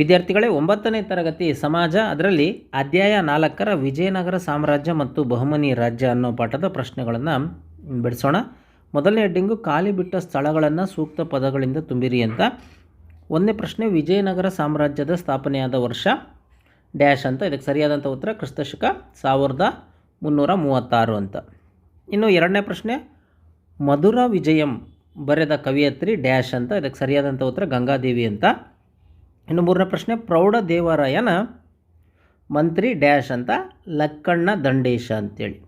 ವಿದ್ಯಾರ್ಥಿಗಳೇ ಒಂಬತ್ತನೇ ತರಗತಿ ಸಮಾಜ, ಅದರಲ್ಲಿ ಅಧ್ಯಾಯ ನಾಲ್ಕರ ವಿಜಯನಗರ ಸಾಮ್ರಾಜ್ಯ ಮತ್ತು ಬಹುಮನಿ ರಾಜ್ಯ ಅನ್ನೋ ಪಾಠದ ಪ್ರಶ್ನೆಗಳನ್ನು ಬಿಡಿಸೋಣ. ಮೊದಲನೇ ಹೆಡ್ಡಿಂಗು, ಖಾಲಿ ಬಿಟ್ಟ ಸ್ಥಳಗಳನ್ನು ಸೂಕ್ತ ಪದಗಳಿಂದ ತುಂಬಿರಿ ಅಂತ. ಒಂದನೇ ಪ್ರಶ್ನೆ, ವಿಜಯನಗರ ಸಾಮ್ರಾಜ್ಯದ ಸ್ಥಾಪನೆಯಾದ ವರ್ಷ ಡ್ಯಾಶ್ ಅಂತ. ಇದಕ್ಕೆ ಸರಿಯಾದಂಥ ಉತ್ತರ, ಕ್ರಿಸ್ತಶಕ ಸಾವಿರದ ಮುನ್ನೂರ ಮೂವತ್ತಾರು ಅಂತ. ಇನ್ನು ಎರಡನೇ ಪ್ರಶ್ನೆ, ಮಧುರ ವಿಜಯಂ ಬರೆದ ಕವಿಯತ್ರಿ ಡ್ಯಾಶ್ ಅಂತ. ಇದಕ್ಕೆ ಸರಿಯಾದಂಥ ಉತ್ತರ, ಗಂಗಾದೇವಿ ಅಂತ. ಇನ್ನು ಮೂರನೇ ಪ್ರಶ್ನೆ, ಪ್ರೌಢ ದೇವರಾಯನ ಮಂತ್ರಿ ಡ್ಯಾಶ್ ಅಂತ ಲಕ್ಕಣ್ಣ ದಂಡೇಶ ಅಂತೇಳಿ.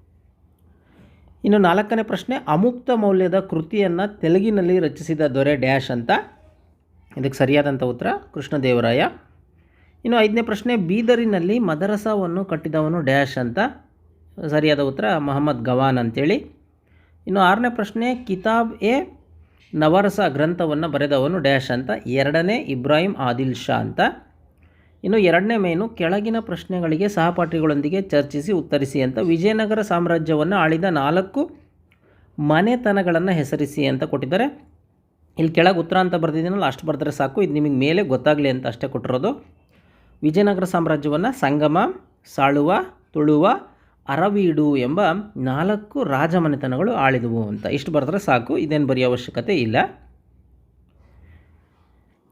ಇನ್ನು ನಾಲ್ಕನೇ ಪ್ರಶ್ನೆ, ಅಮುಕ್ತ ಮೌಲ್ಯದ ಕೃತಿಯನ್ನು ತೆಲುಗಿನಲ್ಲಿ ರಚಿಸಿದ ದೊರೆ ಡ್ಯಾಶ್ ಅಂತ. ಇದಕ್ಕೆ ಸರಿಯಾದಂಥ ಉತ್ತರ ಕೃಷ್ಣದೇವರಾಯ ಇನ್ನು ಐದನೇ ಪ್ರಶ್ನೆ, ಬೀದರಿನಲ್ಲಿ ಮದರಸವನ್ನು ಕಟ್ಟಿದವನು ಡ್ಯಾಶ್ ಅಂತ. ಸರಿಯಾದ ಉತ್ತರ, ಮೊಹಮ್ಮದ್ ಗವಾನ್ ಅಂತೇಳಿ. ಇನ್ನು ಆರನೇ ಪ್ರಶ್ನೆ, ಕಿತಾಬ್ ಎ ನವರಸ ಗ್ರಂಥವನ್ನು ಬರೆದವನು ಡ್ಯಾಶ್ ಅಂತ, ಎರಡನೇ ಇಬ್ರಾಹಿಂ ಆದಿಲ್ ಶಾ ಅಂತ. ಇನ್ನು ಎರಡನೇ ಮೇನು, ಕೆಳಗಿನ ಪ್ರಶ್ನೆಗಳಿಗೆ ಸಹಪಾಠಿಗಳೊಂದಿಗೆ ಚರ್ಚಿಸಿ ಉತ್ತರಿಸಿ ಅಂತ, ವಿಜಯನಗರ ಸಾಮ್ರಾಜ್ಯವನ್ನು ಆಳಿದ ನಾಲ್ಕು ಮನೆತನಗಳನ್ನು ಹೆಸರಿಸಿ ಅಂತ ಕೊಟ್ಟಿದ್ದಾರೆ. ಇಲ್ಲಿ ಕೆಳಗೆ ಉತ್ತರ ಅಂತ ಬರೆದಿದ್ದೀನಲ್ಲ ಅಷ್ಟು ಬರೆದ್ರೆ ಸಾಕು, ಇದು ನಿಮಗೆ ಮೇಲೆ ಗೊತ್ತಾಗಲಿ ಅಂತ ಅಷ್ಟೇ ಕೊಟ್ಟಿರೋದು. ವಿಜಯನಗರ ಸಾಮ್ರಾಜ್ಯವನ್ನು ಸಂಗಮ, ಸಾಳುವ, ತುಳುವ ಅರವೀಡು ಎಂಬ ನಾಲ್ಕು ರಾಜಮನೆತನಗಳು ಆಳಿದವು ಅಂತ. ಇಷ್ಟು ಬರೆದ್ರೆ ಸಾಕು, ಇದೇನು ಬರೀ ಅವಶ್ಯಕತೆ ಇಲ್ಲ.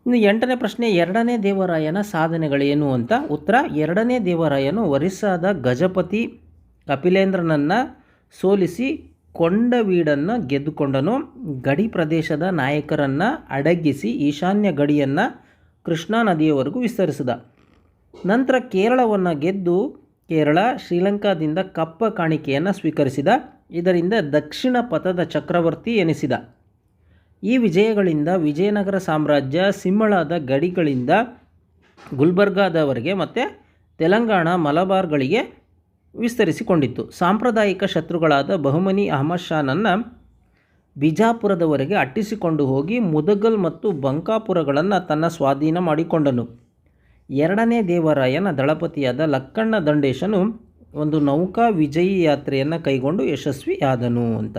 ಇನ್ನು ಎಂಟನೇ ಪ್ರಶ್ನೆ, ಎರಡನೇ ದೇವರಾಯನ ಸಾಧನೆಗಳೇನು ಅಂತ? ಉತ್ತರ, ಎರಡನೇ ದೇವರಾಯನು ಒರಿಸ್ಸಾದ ಗಜಪತಿ ಕಪಿಲೇಂದ್ರನನ್ನು ಸೋಲಿಸಿ ಕೊಂಡವೀಡನ್ನು ಗೆದ್ದುಕೊಂಡನು. ಗಡಿ ಪ್ರದೇಶದ ನಾಯಕರನ್ನು ಅಡಗಿಸಿ ಈಶಾನ್ಯ ಗಡಿಯನ್ನು ಕೃಷ್ಣಾ ನದಿಯವರೆಗೂ ವಿಸ್ತರಿಸಿದ. ನಂತರ ಕೇರಳವನ್ನು ಗೆದ್ದು ಕೇರಳ, ಶ್ರೀಲಂಕಾದಿಂದ ಕಪ್ಪ ಕಾಣಿಕೆಯನ್ನು ಸ್ವೀಕರಿಸಿದ, ಇದರಿಂದ ದಕ್ಷಿಣ ಪಥದ ಚಕ್ರವರ್ತಿ ಎನಿಸಿದ. ಈ ವಿಜಯಗಳಿಂದ ವಿಜಯನಗರ ಸಾಮ್ರಾಜ್ಯ ಸಿಂಹಳದ ಗಡಿಗಳಿಂದ ಗುಲ್ಬರ್ಗಾದವರೆಗೆ ಮತ್ತು ತೆಲಂಗಾಣ ಮಲಬಾರ್ಗಳಿಗೆ ವಿಸ್ತರಿಸಿಕೊಂಡಿತ್ತು. ಸಾಂಪ್ರದಾಯಿಕ ಶತ್ರುಗಳಾದ ಬಹುಮನಿ ಅಹಮದ್ ಶಾನನ್ನು ಬಿಜಾಪುರದವರೆಗೆ ಅಟ್ಟಿಸಿಕೊಂಡು ಹೋಗಿ ಮುದಗಲ್ ಮತ್ತು ಬಂಕಾಪುರಗಳನ್ನು ತನ್ನ ಸ್ವಾಧೀನ ಮಾಡಿಕೊಂಡನು. ಎರಡನೇ ದೇವರಾಯನ ದಳಪತಿಯಾದ ಲಕ್ಕಣ್ಣ ದಂಡೇಶನು ಒಂದು ನೌಕಾ ವಿಜಯಿ ಯಾತ್ರೆಯನ್ನು ಕೈಗೊಂಡು ಯಶಸ್ವಿಯಾದನು ಅಂತ.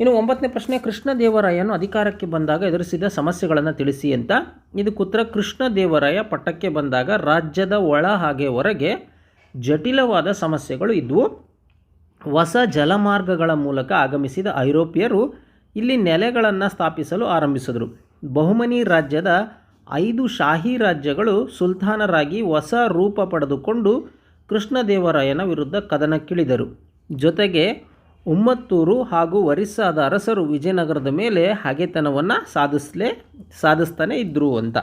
ಇನ್ನು ಒಂಬತ್ತನೇ ಪ್ರಶ್ನೆ ಕೃಷ್ಣದೇವರಾಯನು ಅಧಿಕಾರಕ್ಕೆ ಬಂದಾಗ ಎದುರಿಸಿದ ಸಮಸ್ಯೆಗಳನ್ನು ತಿಳಿಸಿ ಅಂತ. ಇದಕ್ಕುತ್ತರ ಕೃಷ್ಣದೇವರಾಯ ಪಟ್ಟಕ್ಕೆ ಬಂದಾಗ ರಾಜ್ಯದ ಒಳ ಹಾಗೆ ಹೊರಗೆ ಜಟಿಲವಾದ ಸಮಸ್ಯೆಗಳು ಇದ್ದವು ಹೊಸ ಜಲಮಾರ್ಗಗಳ ಮೂಲಕ ಆಗಮಿಸಿದ ಐರೋಪ್ಯರು ಇಲ್ಲಿ ನೆಲೆಗಳನ್ನು ಸ್ಥಾಪಿಸಲು ಆರಂಭಿಸಿದರು. ಬಹುಮನಿ ರಾಜ್ಯದ ಐದು ಶಾಹಿ ರಾಜ್ಯಗಳು ಸುಲ್ತಾನರಾಗಿ ಹೊಸ ರೂಪ ಪಡೆದುಕೊಂಡು ಕೃಷ್ಣದೇವರಾಯನ ವಿರುದ್ಧ ಕದನಕ್ಕಿಳಿದರು. ಜೊತೆಗೆ ಉಮ್ಮತ್ತೂರು ಹಾಗೂ ಒರಿಸ್ಸಾದ ಅರಸರು ವಿಜಯನಗರದ ಮೇಲೆ ಹಗೆತನವನ್ನು ಸಾಧಿಸಲೇ, ಸಾಧಿಸ್ತಾನೆ ಇದ್ದರು ಅಂತ.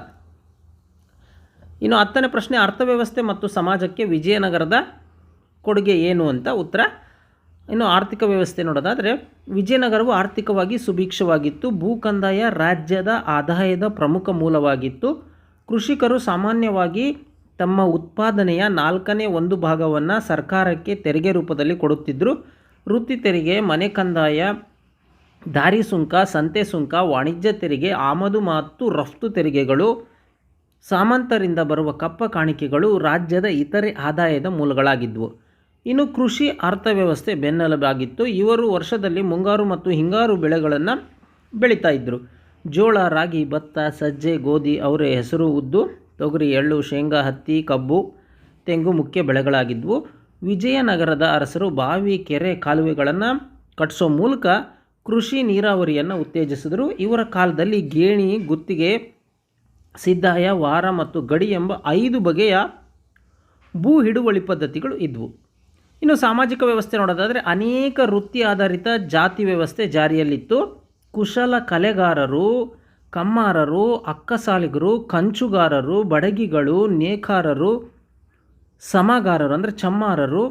ಇನ್ನು ಹತ್ತನೇ ಪ್ರಶ್ನೆ, ಅರ್ಥವ್ಯವಸ್ಥೆ ಮತ್ತು ಸಮಾಜಕ್ಕೆ ವಿಜಯನಗರದ ಕೊಡುಗೆ ಏನು ಅಂತ ಉತ್ತರ ಇನ್ನು ಆರ್ಥಿಕ ವ್ಯವಸ್ಥೆ ನೋಡೋದಾದರೆ ವಿಜಯನಗರವು ಆರ್ಥಿಕವಾಗಿ ಸುಭಿಕ್ಷವಾಗಿತ್ತು. ಭೂ ಕಂದಾಯ ರಾಜ್ಯದ ಆದಾಯದ ಪ್ರಮುಖ ಮೂಲವಾಗಿತ್ತು. ಕೃಷಿಕರು ಸಾಮಾನ್ಯವಾಗಿ ತಮ್ಮ ಉತ್ಪಾದನೆಯ ನಾಲ್ಕನೇ ಒಂದು ಭಾಗವನ್ನು ಸರ್ಕಾರಕ್ಕೆ ತೆರಿಗೆ ರೂಪದಲ್ಲಿ ಕೊಡುತ್ತಿದ್ದರು ವೃತ್ತಿ ತೆರಿಗೆ, ಮನೆ ಕಂದಾಯ, ದಾರಿ ಸುಂಕ, ಸಂತೆ ಸುಂಕ, ವಾಣಿಜ್ಯ ತೆರಿಗೆ, ಆಮದು ಮತ್ತು ರಫ್ತು ತೆರಿಗೆಗಳು, ಸಾಮಂತರಿಂದ ಬರುವ ಕಪ್ಪ ಕಾಣಿಕೆಗಳು ರಾಜ್ಯದ ಇತರೆ ಆದಾಯದ ಮೂಲಗಳಾಗಿದ್ದವು ಇನ್ನು ಕೃಷಿ ಅರ್ಥವ್ಯವಸ್ಥೆ ಬೆನ್ನೆಲುಬಾಗಿತ್ತು. ಇವರು ವರ್ಷದಲ್ಲಿ ಮುಂಗಾರು ಮತ್ತು ಹಿಂಗಾರು ಬೆಳೆಗಳನ್ನು ಬೆಳೀತಾ ಇದ್ದರು ಜೋಳ, ರಾಗಿ, ಭತ್ತ, ಸಜ್ಜೆ, ಗೋಧಿ ಅವರೆ ಹೆಸರು ಉದ್ದು ತೊಗರಿ, ಎಳ್ಳು, ಶೇಂಗಾ, ಹತ್ತಿ, ಕಬ್ಬು, ತೆಂಗು ಮುಖ್ಯ ಬೆಳೆಗಳಾಗಿದ್ದವು ವಿಜಯನಗರದ ಅರಸರು ಬಾವಿ, ಕೆರೆ, ಕಾಲುವೆಗಳನ್ನು ಕಟ್ಟಿಸೋ ಮೂಲಕ ಕೃಷಿ ನೀರಾವರಿಯನ್ನು ಉತ್ತೇಜಿಸಿದರು. ಇವರ ಕಾಲದಲ್ಲಿ ಗೇಣಿ, ಗುತ್ತಿಗೆ, ಸಿದ್ದಾಯ, ವಾರ ಮತ್ತು ಗಡಿ ಎಂಬ ಐದು ಬಗೆಯ ಭೂ ಹಿಡುವಳಿ ಪದ್ಧತಿಗಳು ಇದ್ದವು ಇನ್ನು ಸಾಮಾಜಿಕ ವ್ಯವಸ್ಥೆ ನೋಡೋದಾದರೆ ಅನೇಕ ವೃತ್ತಿ ಆಧಾರಿತ ಜಾತಿ ವ್ಯವಸ್ಥೆ ಜಾರಿಯಲ್ಲಿತ್ತು. ಕುಶಲ ಕಲೆಗಾರರು, ಕಮ್ಮಾರರು, ಅಕ್ಕಸಾಲಿಗರು, ಕಂಚುಗಾರರು, ಬಡಗಿಗಳು, ನೇಕಾರರು, ಸಮಗಾರರು ಅಂದರೆ ಚಮ್ಮಾರರು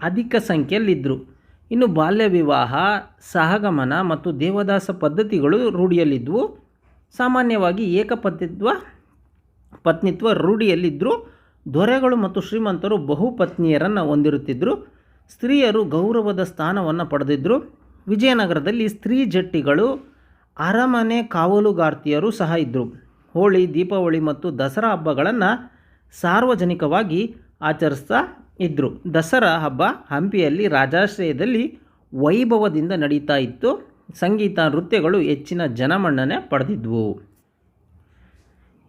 ಅಧಿಕ ಸಂಖ್ಯೆಯಲ್ಲಿದ್ದರು ಇನ್ನು ಬಾಲ್ಯ ವಿವಾಹ, ಸಹಗಮನ ಮತ್ತು ದೇವದಾಸ ಪದ್ಧತಿಗಳು ರೂಢಿಯಲ್ಲಿದ್ದವು ಸಾಮಾನ್ಯವಾಗಿ ಏಕಪತ್ನಿತ್ವ ಪತ್ನಿತ್ವ ರೂಢಿಯಲ್ಲಿದ್ದರು ದೊರೆಗಳು ಮತ್ತು ಶ್ರೀಮಂತರು ಬಹುಪತ್ನಿಯರನ್ನು ಹೊಂದಿರುತ್ತಿದ್ದರು ಸ್ತ್ರೀಯರು ಗೌರವದ ಸ್ಥಾನವನ್ನು ಪಡೆದಿದ್ದರು ವಿಜಯನಗರದಲ್ಲಿ ಸ್ತ್ರೀ ಜಟ್ಟಿಗಳು, ಅರಮನೆ ಕಾವಲುಗಾರ್ತಿಯರು ಸಹ ಇದ್ದರು ಹೋಳಿ, ದೀಪಾವಳಿ ಮತ್ತು ದಸರಾ ಹಬ್ಬಗಳನ್ನು ಸಾರ್ವಜನಿಕವಾಗಿ ಆಚರಿಸ್ತಾ ಇದ್ದರು ದಸರಾ ಹಬ್ಬ ಹಂಪಿಯಲ್ಲಿ ರಾಜಾಶ್ರಯದಲ್ಲಿ ವೈಭವದಿಂದ ನಡೀತಾ ಇತ್ತು. ಸಂಗೀತ, ನೃತ್ಯಗಳು ಹೆಚ್ಚಿನ ಜನಮನ್ನಣೆ ಪಡೆದಿದ್ವು.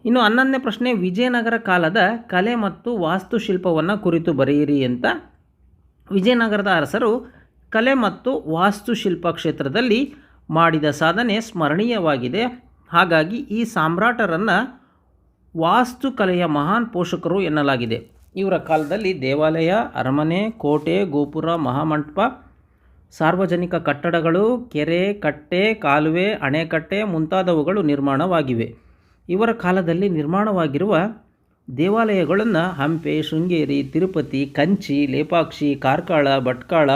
ಇನ್ನು ಹನ್ನೊಂದನೇ ಪ್ರಶ್ನೆ, ವಿಜಯನಗರ ಕಾಲದ ಕಲೆ ಮತ್ತು ವಾಸ್ತುಶಿಲ್ಪವನ್ನು ಕುರಿತು ಬರೆಯಿರಿ ಅಂತ. ವಿಜಯನಗರದ ಅರಸರು ಕಲೆ ಮತ್ತು ವಾಸ್ತುಶಿಲ್ಪ ಕ್ಷೇತ್ರದಲ್ಲಿ ಮಾಡಿದ ಸಾಧನೆ ಸ್ಮರಣೀಯವಾಗಿದೆ. ಹಾಗಾಗಿ ಈ ಸಾಮ್ರಾಟರನ್ನು ವಾಸ್ತುಕಲೆಯ ಮಹಾನ್ ಪೋಷಕರು ಎನ್ನಲಾಗಿದೆ. ಇವರ ಕಾಲದಲ್ಲಿ ದೇವಾಲಯ, ಅರಮನೆ, ಕೋಟೆ, ಗೋಪುರ, ಮಹಾಮಂಟಪ, ಸಾರ್ವಜನಿಕ ಕಟ್ಟಡಗಳು, ಕೆರೆ, ಕಟ್ಟೆ, ಕಾಲುವೆ, ಅಣೆಕಟ್ಟೆ ಮುಂತಾದವುಗಳು ನಿರ್ಮಾಣವಾಗಿವೆ. ಇವರ ಕಾಲದಲ್ಲಿ ನಿರ್ಮಾಣವಾಗಿರುವ ದೇವಾಲಯಗಳನ್ನು ಹಂಪೆ, ಶೃಂಗೇರಿ, ತಿರುಪತಿ, ಕಂಚಿ, ಲೇಪಾಕ್ಷಿ, ಕಾರ್ಕಳ, ಭಟ್ಕಾಳ,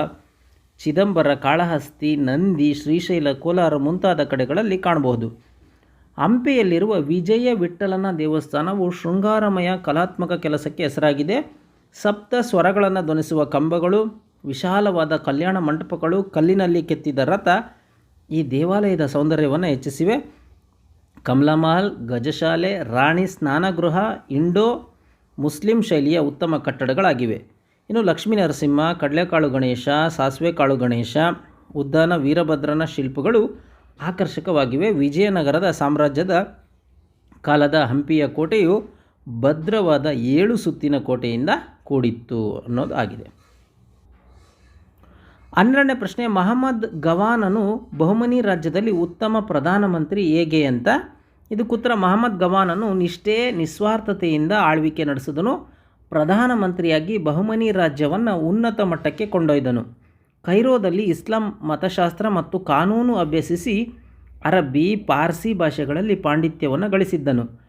ಚಿದಂಬರ, ಕಾಳಹಸ್ತಿ, ನಂದಿ, ಶ್ರೀಶೈಲ, ಕೋಲಾರ ಮುಂತಾದ ಕಡೆಗಳಲ್ಲಿ ಕಾಣಬಹುದು. ಹಂಪೆಯಲ್ಲಿರುವ ವಿಜಯ ವಿಠಲನ ದೇವಸ್ಥಾನವು ಶೃಂಗಾರಮಯ ಕಲಾತ್ಮಕ ಕೆಲಸಕ್ಕೆ ಹೆಸರಾಗಿದೆ. ಸಪ್ತ ಸ್ವರಗಳನ್ನು ಧ್ವನಿಸುವ ಕಂಬಗಳು, ವಿಶಾಲವಾದ ಕಲ್ಯಾಣ ಮಂಟಪಗಳು ಕಲ್ಲಿನಲ್ಲಿ ಕೆತ್ತಿದ ರಥ ಈ ದೇವಾಲಯದ ಸೌಂದರ್ಯವನ್ನು ಹೆಚ್ಚಿಸಿವೆ. ಕಮಲಮಹಲ್ ಗಜಶಾಲೆ, ರಾಣಿ ಸ್ನಾನಗೃಹ, ಇಂಡೋ ಮುಸ್ಲಿಂ ಶೈಲಿಯ ಉತ್ತಮ ಕಟ್ಟಡಗಳಾಗಿವೆ. ಇನ್ನು ಲಕ್ಷ್ಮೀ ನರಸಿಂಹ, ಕಡಲೆಕಾಳು ಗಣೇಶ ಸಾಸಿವೆ ಕಾಳು ಗಣೇಶ ಉದ್ದಾನ ವೀರಭದ್ರನ ಶಿಲ್ಪಗಳು ಆಕರ್ಷಕವಾಗಿವೆ. ವಿಜಯನಗರದ ಸಾಮ್ರಾಜ್ಯದ ಕಾಲದ ಹಂಪಿಯ ಕೋಟೆಯು ಭದ್ರವಾದ ಏಳು ಸುತ್ತಿನ ಕೋಟೆಯಿಂದ ಕೂಡಿತ್ತು ಅನ್ನೋದು ಆಗಿದೆ ಹನ್ನೆರಡನೇ ಪ್ರಶ್ನೆ, ಮಹಮ್ಮದ್ ಗವಾನನು ಬಹುಮನಿ ರಾಜ್ಯದಲ್ಲಿ ಉತ್ತಮ ಪ್ರಧಾನಮಂತ್ರಿ ಹೇಗೆ ಅಂತ. ಇದಕ್ಕೆ ಉತ್ತರ, ಮಹಮ್ಮದ್ ಗವಾನನು ನಿಷ್ಠೆ, ನಿಸ್ವಾರ್ಥತೆಯಿಂದ ಆಳ್ವಿಕೆ ನಡೆಸಿದನು. ಪ್ರಧಾನಮಂತ್ರಿಯಾಗಿ ಬಹುಮನಿ ರಾಜ್ಯವನ್ನು ಉನ್ನತ ಮಟ್ಟಕ್ಕೆ ಕೊಂಡೊಯ್ದನು. ಕೈರೋದಲ್ಲಿ ಇಸ್ಲಾಂ ಮತಶಾಸ್ತ್ರ ಮತ್ತು ಕಾನೂನು ಅಭ್ಯಸಿಸಿ ಅರಬ್ಬಿ, ಪಾರ್ಸಿ ಭಾಷೆಗಳಲ್ಲಿ ಪಾಂಡಿತ್ಯವನ್ನು ಗಳಿಸಿದ್ದನು.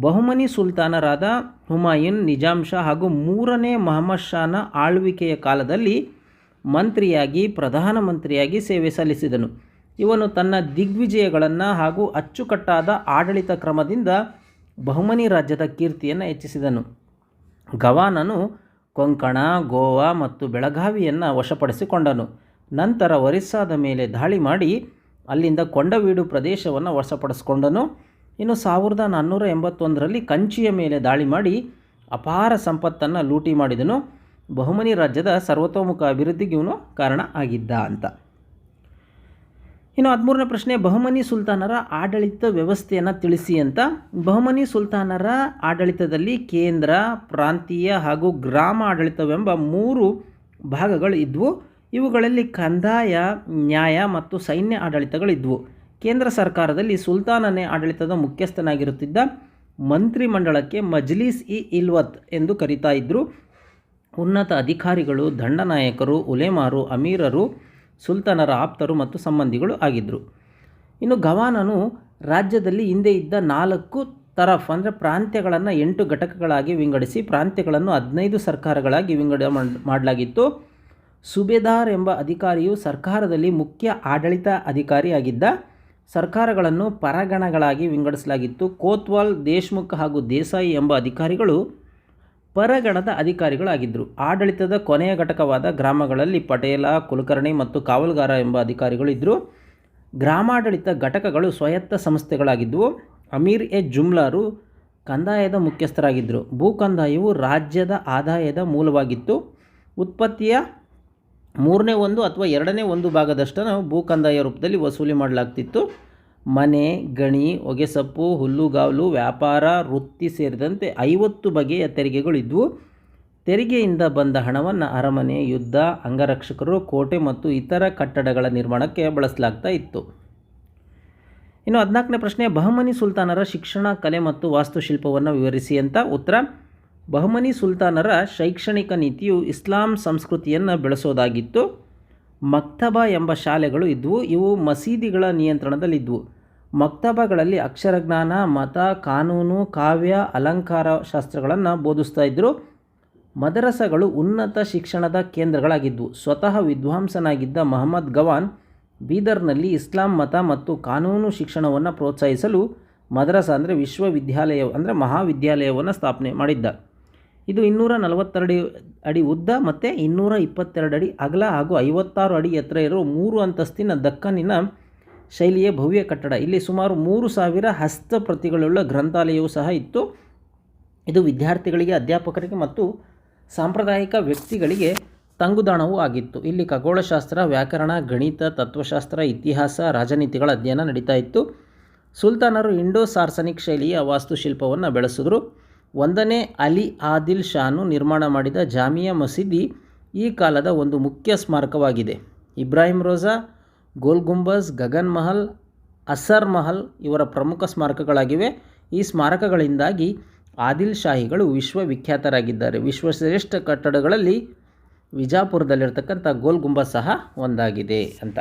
ಬಹುಮನಿ ಸುಲ್ತಾನರಾದ ಹುಮಾಯೂನ್, ನಿಜಾಂ ಶಾ ಹಾಗೂ ಮೂರನೇ ಮಹಮ್ಮದ್ ಶಾನ ಆಳ್ವಿಕೆಯ ಕಾಲದಲ್ಲಿ ಮಂತ್ರಿಯಾಗಿ ಪ್ರಧಾನಮಂತ್ರಿಯಾಗಿ ಸೇವೆ ಸಲ್ಲಿಸಿದನು. ಇವನು ತನ್ನ ದಿಗ್ವಿಜಯಗಳನ್ನು ಹಾಗೂ ಅಚ್ಚುಕಟ್ಟಾದ ಆಡಳಿತ ಕ್ರಮದಿಂದ ಬಹುಮನಿ ರಾಜ್ಯದ ಕೀರ್ತಿಯನ್ನು ಹೆಚ್ಚಿಸಿದನು. ಗವಾನನು ಕೊಂಕಣ, ಗೋವಾ ಮತ್ತು ಬೆಳಗಾವಿಯನ್ನು ವಶಪಡಿಸಿಕೊಂಡನು. ನಂತರ ಒರಿಸ್ಸಾದ ಮೇಲೆ ದಾಳಿ ಮಾಡಿ ಅಲ್ಲಿಂದ ಕೊಂಡವೀಡು ಪ್ರದೇಶವನ್ನು ವಶಪಡಿಸಿಕೊಂಡನು. ಇನ್ನು ಸಾವಿರದ ನಾನ್ನೂರ ಎಂಬತ್ತೊಂದರಲ್ಲಿ ಕಂಚಿಯ ಮೇಲೆ ದಾಳಿ ಮಾಡಿ ಅಪಾರ ಸಂಪತ್ತನ್ನು ಲೂಟಿ ಮಾಡಿದನು. ಬಹುಮನಿ ರಾಜ್ಯದ ಸರ್ವತೋಮುಖ ಅಭಿವೃದ್ಧಿಗೆ ಇವನು ಕಾರಣ ಆಗಿದ್ದ ಅಂತ. ಇನ್ನು ಹದಿಮೂರನೇ ಪ್ರಶ್ನೆ, ಬಹುಮನಿ ಸುಲ್ತಾನರ ಆಡಳಿತ ವ್ಯವಸ್ಥೆಯನ್ನು ತಿಳಿಸಿ ಅಂತ. ಬಹುಮನಿ ಸುಲ್ತಾನರ ಆಡಳಿತದಲ್ಲಿ ಕೇಂದ್ರ, ಪ್ರಾಂತೀಯ ಹಾಗೂ ಗ್ರಾಮ ಆಡಳಿತವೆಂಬ ಮೂರು ಭಾಗಗಳು ಇದ್ವು. ಇವುಗಳಲ್ಲಿ ಕಂದಾಯ, ನ್ಯಾಯ ಮತ್ತು ಸೈನ್ಯ ಆಡಳಿತಗಳಿದ್ವು. ಕೇಂದ್ರ ಸರ್ಕಾರದಲ್ಲಿ ಸುಲ್ತಾನನೇ ಆಡಳಿತದ ಮುಖ್ಯಸ್ಥನಾಗಿರುತ್ತಿದ್ದ ಮಂತ್ರಿಮಂಡಲಕ್ಕೆ ಮಜ್ಲೀಸ್ ಇ ಇಲ್ವತ್ ಎಂದು ಕರೀತಾ ಇದ್ದರು ಉನ್ನತ ಅಧಿಕಾರಿಗಳು, ದಂಡನಾಯಕರು, ಉಲೇಮಾರು, ಅಮೀರರು, ಸುಲ್ತಾನರ ಆಪ್ತರು ಮತ್ತು ಸಂಬಂಧಿಗಳು ಆಗಿದ್ದರು. ಇನ್ನು ಗವಾನನು ರಾಜ್ಯದಲ್ಲಿ ಹಿಂದೆ ಇದ್ದ ನಾಲ್ಕು ತರಫ್ ಅಂದರೆ ಪ್ರಾಂತ್ಯಗಳನ್ನು ಎಂಟು ಘಟಕಗಳಾಗಿ ವಿಂಗಡಿಸಿ, ಪ್ರಾಂತ್ಯಗಳನ್ನು ಹದಿನೈದು ಸರ್ಕಾರಗಳಾಗಿ ವಿಂಗಡ ಮಾಡಲಾಗಿತ್ತು. ಸುಬೇದಾರ್ ಎಂಬ ಅಧಿಕಾರಿಯು ಸರ್ಕಾರದಲ್ಲಿ ಮುಖ್ಯ ಆಡಳಿತ ಅಧಿಕಾರಿಯಾಗಿದ್ದ. ಸರ್ಕಾರಗಳನ್ನು ಪರಗಣಗಳಾಗಿ ವಿಂಗಡಿಸಲಾಗಿತ್ತು. ಕೋತ್ವಾಲ್, ದೇಶ್ಮುಖ್ ಹಾಗೂ ದೇಸಾಯಿ ಎಂಬ ಅಧಿಕಾರಿಗಳು ಪರಗಣದ ಅಧಿಕಾರಿಗಳಾಗಿದ್ದರು. ಆಡಳಿತದ ಕೊನೆಯ ಘಟಕವಾದ ಗ್ರಾಮಗಳಲ್ಲಿ ಪಟೇಲ, ಕುಲಕರ್ಣಿ ಮತ್ತು ಕಾವಲುಗಾರ ಎಂಬ ಅಧಿಕಾರಿಗಳಿದ್ದರು ಗ್ರಾಮಾಡಳಿತ ಘಟಕಗಳು ಸ್ವಾಯತ್ತ ಸಂಸ್ಥೆಗಳಾಗಿದ್ದವು. ಅಮೀರ್ ಎ ಜುಮ್ಲಾರು ಕಂದಾಯದ ಮುಖ್ಯಸ್ಥರಾಗಿದ್ದರು. ಭೂ ಕಂದಾಯವು ರಾಜ್ಯದ ಆದಾಯದ ಮೂಲವಾಗಿತ್ತು. ಉತ್ಪತ್ತಿಯ ಮೂರನೇ ಒಂದು ಅಥವಾ ಎರಡನೇ ಒಂದು ಭಾಗದಷ್ಟನ್ನು ಭೂ ಕಂದಾಯ ರೂಪದಲ್ಲಿ ವಸೂಲಿ ಮಾಡಲಾಗ್ತಿತ್ತು. ಮನೆ, ಗಣಿ, ಹೊಗೆಸೊಪ್ಪು, ಹುಲ್ಲುಗಾವಲು, ವ್ಯಾಪಾರ, ವೃತ್ತಿ ಸೇರಿದಂತೆ ಐವತ್ತು ಬಗೆಯ ತೆರಿಗೆಗಳಿದ್ವು ತೆರಿಗೆಯಿಂದ ಬಂದ ಹಣವನ್ನು ಅರಮನೆ, ಯುದ್ಧ, ಅಂಗರಕ್ಷಕರು, ಕೋಟೆ ಮತ್ತು ಇತರ ಕಟ್ಟಡಗಳ ನಿರ್ಮಾಣಕ್ಕೆ ಬಳಸಲಾಗ್ತಾ ಇತ್ತು. ಇನ್ನು ಹದಿನಾಲ್ಕನೇ ಪ್ರಶ್ನೆ, ಬಹುಮನಿ ಸುಲ್ತಾನರ ಶಿಕ್ಷಣ, ಕಲೆ ಮತ್ತು ವಾಸ್ತುಶಿಲ್ಪವನ್ನು ವಿವರಿಸಿ ಅಂತ ಉತ್ತರ. ಬಹುಮನಿ ಸುಲ್ತಾನರ ಶೈಕ್ಷಣಿಕ ನೀತಿಯು ಇಸ್ಲಾಂ ಸಂಸ್ಕೃತಿಯನ್ನು ಬೆಳೆಸೋದಾಗಿತ್ತು. ಮಕ್ತಬ ಎಂಬ ಶಾಲೆಗಳು ಇದ್ವು. ಇವು ಮಸೀದಿಗಳ ನಿಯಂತ್ರಣದಲ್ಲಿದ್ದವು ಮಕ್ತಬಗಳಲ್ಲಿ ಅಕ್ಷರಜ್ಞಾನ, ಮತ, ಕಾನೂನು, ಕಾವ್ಯ, ಅಲಂಕಾರ ಶಾಸ್ತ್ರಗಳನ್ನು ಬೋಧಿಸ್ತಾ ಇದ್ದರು ಮದರಸಗಳು ಉನ್ನತ ಶಿಕ್ಷಣದ ಕೇಂದ್ರಗಳಾಗಿದ್ದವು ಸ್ವತಃ ವಿದ್ವಾಂಸನಾಗಿದ್ದ ಮಹಮ್ಮದ್ ಗವಾನ್ ಬೀದರ್ನಲ್ಲಿ ಇಸ್ಲಾಂ ಮತ ಮತ್ತು ಕಾನೂನು ಶಿಕ್ಷಣವನ್ನು ಪ್ರೋತ್ಸಾಹಿಸಲು ಮದರಸ ಅಂದರೆ ವಿಶ್ವವಿದ್ಯಾಲಯ ಅಂದರೆ ಮಹಾವಿದ್ಯಾಲಯವನ್ನು ಸ್ಥಾಪನೆ ಮಾಡಿದ್ದ. ಇದು ಇನ್ನೂರ ನಲವತ್ತೆರಡು ಅಡಿ ಉದ್ದ ಮತ್ತು ಇನ್ನೂರ ಇಪ್ಪತ್ತೆರಡು ಅಡಿ ಅಗಲ ಹಾಗೂ ಐವತ್ತಾರು ಅಡಿ ಎತ್ತರ ಇರೋ ಮೂರು ಅಂತಸ್ತಿನ ದಕ್ಕನಿನ ಶೈಲಿಯ ಭವ್ಯ ಕಟ್ಟಡ. ಇಲ್ಲಿ ಸುಮಾರು ಮೂರು ಸಾವಿರ ಹಸ್ತಪ್ರತಿಗಳುಳ್ಳ ಗ್ರಂಥಾಲಯವೂ ಸಹ ಇತ್ತು. ಇದು ವಿದ್ಯಾರ್ಥಿಗಳಿಗೆ, ಅಧ್ಯಾಪಕರಿಗೆ ಮತ್ತು ಸಾಂಪ್ರದಾಯಿಕ ವ್ಯಕ್ತಿಗಳಿಗೆ ತಂಗುದಾಣವೂ ಆಗಿತ್ತು. ಇಲ್ಲಿ ಖಗೋಳಶಾಸ್ತ್ರ, ವ್ಯಾಕರಣ, ಗಣಿತ, ತತ್ವಶಾಸ್ತ್ರ, ಇತಿಹಾಸ, ರಾಜನೀತಿಗಳ ಅಧ್ಯಯನ ನಡೀತಾ ಇತ್ತು. ಸುಲ್ತಾನರು ಇಂಡೋ ಸಾರ್ಸನಿಕ್ ಶೈಲಿಯ ವಾಸ್ತುಶಿಲ್ಪವನ್ನು ಬೆಳೆಸಿದ್ರು. ಒಂದನೇ ಅಲಿ ಆದಿಲ್ ಶಾನು ನಿರ್ಮಾಣ ಮಾಡಿದ ಜಾಮಿಯಾ ಮಸೀದಿ ಈ ಕಾಲದ ಒಂದು ಮುಖ್ಯ ಸ್ಮಾರಕವಾಗಿದೆ. ಇಬ್ರಾಹಿಂ ರೋಜಾ, ಗೋಲ್ ಗುಂಬಜ್, ಗಗನ್ ಮಹಲ್, ಅಸರ್ ಮಹಲ್ ಇವರ ಪ್ರಮುಖ ಸ್ಮಾರಕಗಳಾಗಿವೆ. ಈ ಸ್ಮಾರಕಗಳಿಂದಾಗಿ ಆದಿಲ್ ಶಾಹಿಗಳು ವಿಶ್ವವಿಖ್ಯಾತರಾಗಿದ್ದಾರೆ. ವಿಶ್ವಶ್ರೇಷ್ಠ ಕಟ್ಟಡಗಳಲ್ಲಿ ವಿಜಾಪುರದಲ್ಲಿರ್ತಕ್ಕಂಥ ಗೋಲ್ ಗುಂಬಜ್ ಸಹ ಒಂದಾಗಿದೆ ಅಂತ.